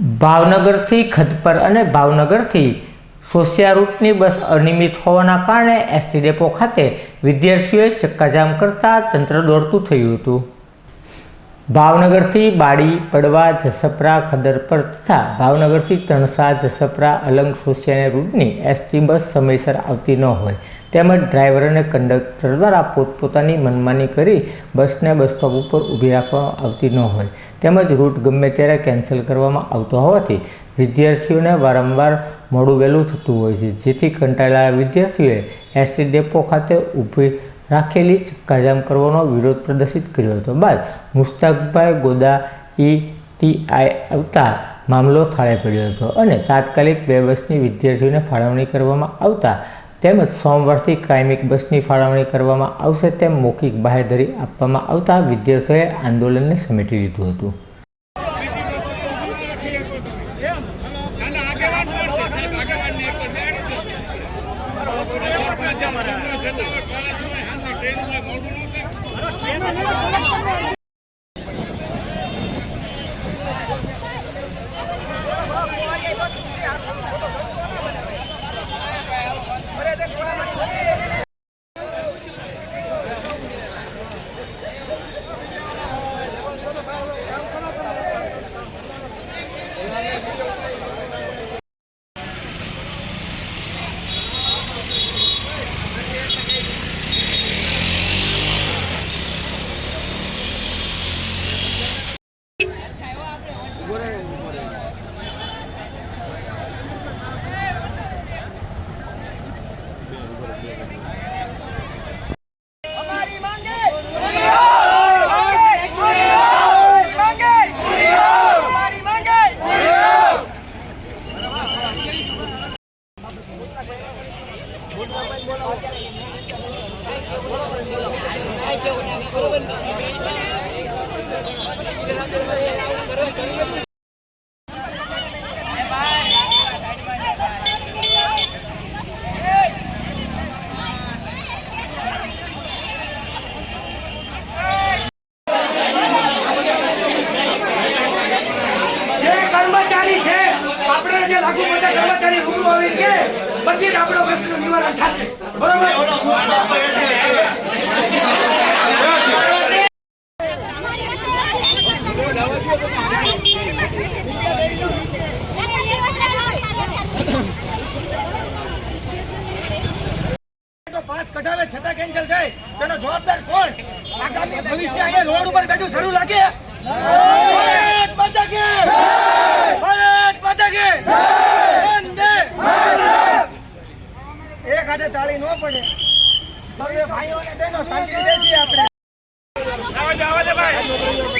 ભાવનગરથી ખદપર અને ભાવનગરથી સોસિયા રૂટની બસ અનિયમિત હોવાના કારણે એસટી ડેપો ખાતે વિદ્યાર્થીઓએ ચક્કાજામ કરતા તંત્ર દોડતું થયું હતું. ભાવનગરથી બાડી, પડવા, જસપરા ખદરપર તથા ભાવનગરથી તણસા, જસપરા, અલંગ સોસિયાની રૂટની એસટી બસ સમયસર આવતી ન હોય. તેમજ ડ્રાઈવર અને કંડક્ટર દ્વારા પોતપોતાની મનમાની કરી બસને બસ સ્ટોપ ઉપર ઊભી રાખવામાં આવતી ન હોય. તેમજ રૂટ ગમે ત્યારે કેન્સલ કરવામાં આવતો હોવાથી વિદ્યાર્થીઓને વારંવાર મોડું વહેલું થતું હોય છે. જેથી કંટાળેલા વિદ્યાર્થીઓએ એસટી ડેપો ખાતે ઊભી રાખેલી ચક્કાજામ કરવાનો વિરોધ પ્રદર્શિત કર્યો હતો. બાદ મુસ્તાકભાઈ ગોદા ઈ ટીઆઈ આવતા મામલો થાળે પડ્યો હતો અને તાત્કાલિક બે બસની વિદ્યાર્થીઓને ફાળવણી કરવામાં આવતા તેમજ સોમવારથી કાયમિક બસની ફાળવણી કરવામાં આવશે તેમ મૌખિક બાહેધરી આપવામાં આવતા વિદ્યાર્થીઓએ આંદોલનને સમેટી લીધું હતું. ટ્રેનમાં મોડું ન થાય જે કર્મચારી છે આપણે જે લાગુ પડતા કર્મચારી રૂબરૂ આવી કે પછી જ આપણો પ્રશ્નનું નિવારણ થશે બરોબર તો પાંચ કઢાવે છતાં કેન્સલ થાય તેનો જવાબદાર કોણ? આગામી ભવિષ્ય અહીંયા રોડ ઉપર બેઠું સારું લાગે? ભારત માતા કે ભારત માતા કે એક હાથે તાળી ન પડે. સર્વે ભાઈઓ અને બહેનો શાંતિથી બેસીએ આપણે. આવા દે, દે ભાઈ.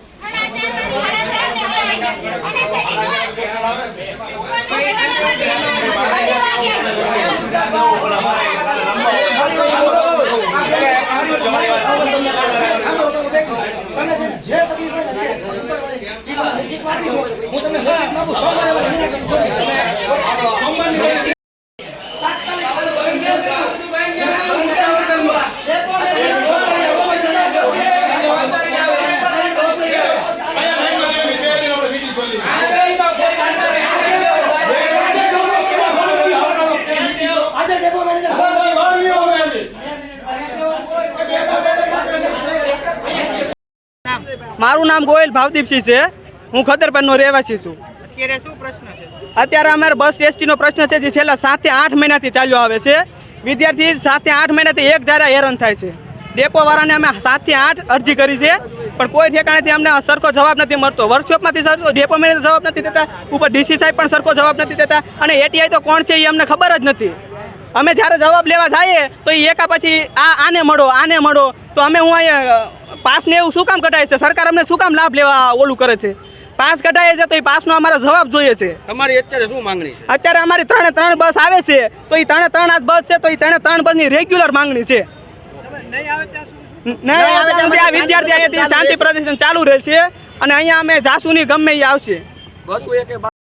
તમને છે ને જે તકલીફ હોય ને તે સંપર્કવાળી નજીક વાળી હોય. હું તમને સલાહ આપું, સોમવારે વાળી વિનંતી કરું. સોમવારની આજે ડેપો મેનેજર મારું નામ ગોયલ ભાવદીપસિંહ છે. હું ખદરપરનો રહેવાસી છું. અત્યારે શું પ્રશ્ન છે? અત્યારે અમારે બસ એસટીનો પ્રશ્ન છે જે છેલ્લા સાતથી આઠ મહિનાથી ચાલ્યો આવે છે. વિદ્યાર્થી સાતથી આઠ મહિનાથી એક ધારા હેરાન થાય છે. ડેપોવાળાને અમે સાતથી આઠ અરજી કરી છે, પણ કોઈ ઠેકાણેથી અમને સરખો જવાબ નથી મળતો. વર્કશોપમાંથી સરખો ડેપો મેનેજર જવાબ નથી દેતા, ઉપર ડીસી સાહેબ પણ સરખો જવાબ નથી દેતા, અને એટીઆઈ તો કોણ છે એ અમને ખબર જ નથી. અમે જ્યારે જવાબ લેવા જઈએ, તો એ એકા પછી આ આને મળો આને મળો. તો અમે હું અહીંયા પાસને એવું શું કામ કઢાય છે? સરકાર અમને શું કામ લાભ લેવા ઓલું કરે છે? પાસ કઢાય છે તો એ પાસનો અમારો જવાબ જોઈએ છે. તમારી અત્યારે શું માંગણી છે? અત્યારે અમારી ત્રણે ત્રણ બસ આવે છે તો એ ત્રણે ત્રણ આજ બસ છે તો એ ત્રણે ત્રણ બસની રેગ્યુલર માંગણી છે. નહીં આવે ત્યાં આ વિદ્યાર્થી અહીંયાથી શાંતિ પ્રદર્શન ચાલુ રહે છે અને અહીંયા અમે જાસુની ગમે એ આવશે. બસો એક